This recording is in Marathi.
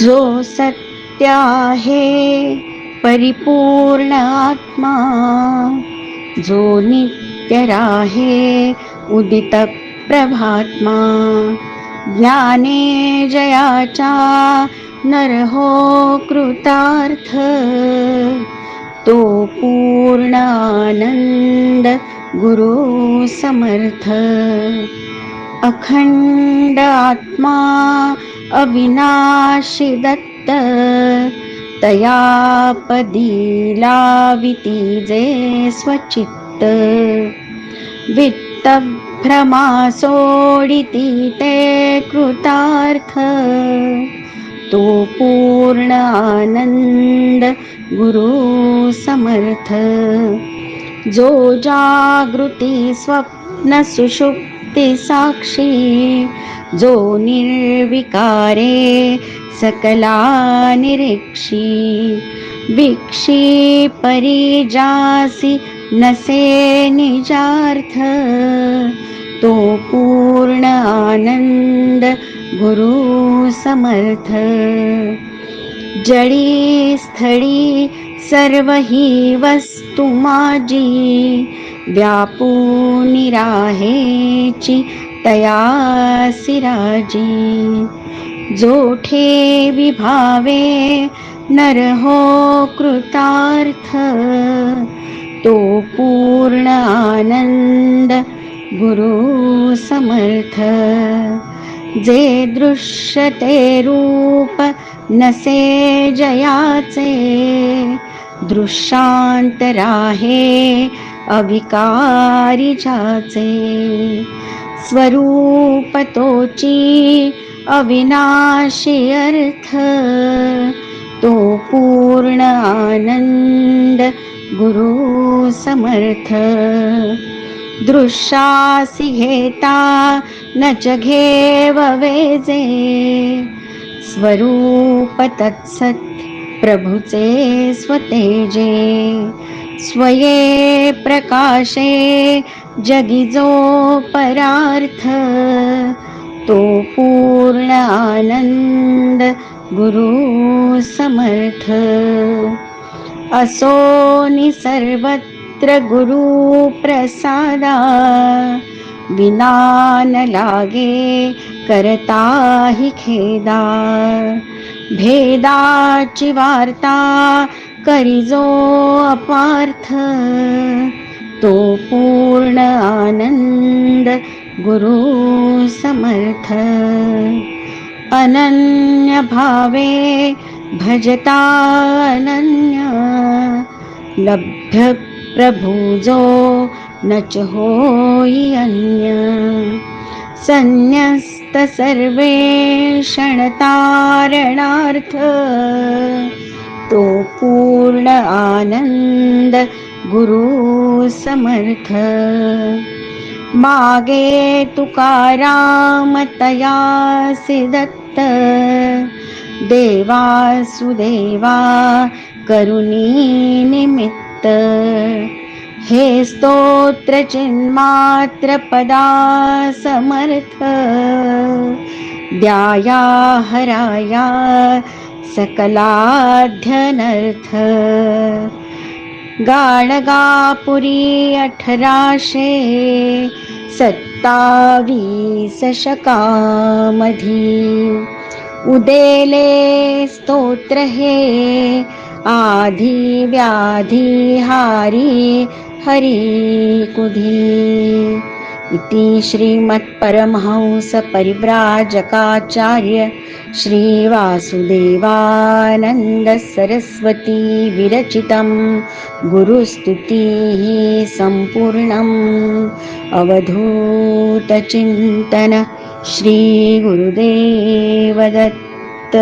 जो सत्य आहे परिपूर्ण आत्मा जो नित्य राहे उदित प्रभात्मा ज्ञाने जयाचा नरहो कृतार्थ तो पूर्ण आनंद गुरु समर्थ. अखंड आत्मा अविनाशी दत्त तया लाविती जे स्वचित्त। वित्तभ्रमा सोडिती ते कृतार्थ। तो पूर्ण आनंद गुरु समर्थ। जो जागृती स्वप्न सुषुप्त साक्षी जो निर्विकारे सकला निरीक्षी विक्षी परिजासी नसे निजार्थ तो पूर्ण आनंद गुरु समर्थ जडी स्थळी सर्व ही वस्तू माझी. व्यापूनी राहेची तया सिराजी. जोठे विभावे नरहो कृतार्थ. तो पूर्ण आनंद गुरु समर्थ. जे दृश्यते रूप नसे जयाचे. दृश्यांतराहे अविकारी जाचे स्वरूप तोची अविनाशी अर्थ तो पूर्ण आनंद गुरु समर्थ. दृश्यासी घेता न च घेव वेजे. स्वरूप तत्सत प्रभुचे स्वतेजे स्वये प्रकाशे जगिजो परार्थ तो पूर्ण आनंद गुरु समर्थ. असो सर्वत्र गुरु प्रसादा न लागे करता हि खेदा. भेदाची वार्ता करिजो अपार्थ. तो पूर्ण आनंद गुरु समर्थ. अनन्य भावे भजता अनन्य. लभ्य प्रभुजो न च होई अन्य. संन्यस्त सर्वे क्षणतारणार्थ तो पूर्ण आनंद गुरु समर्थ. मागे तुकारामतयासि दत्त देवा सुदेवा करुणी निमित्त. हे स्तोत्र चिन्मात्र पदा समर्थ द्याया हराया सकलाध्यनर्थ। गाणगापुरी अठराशे सत्तावीस शकामधी। उदेले स्तोत्र हे आधी परीकुधी इति श्रीमत्परमहंसपरिव्राजकाचार्य श्रीवासुदेवानन्दसरस्वती विरचितं गुरुस्तुतिः सम्पूर्णम्। अवधूतचिन्तन श्रीगुरुदेवदत्त।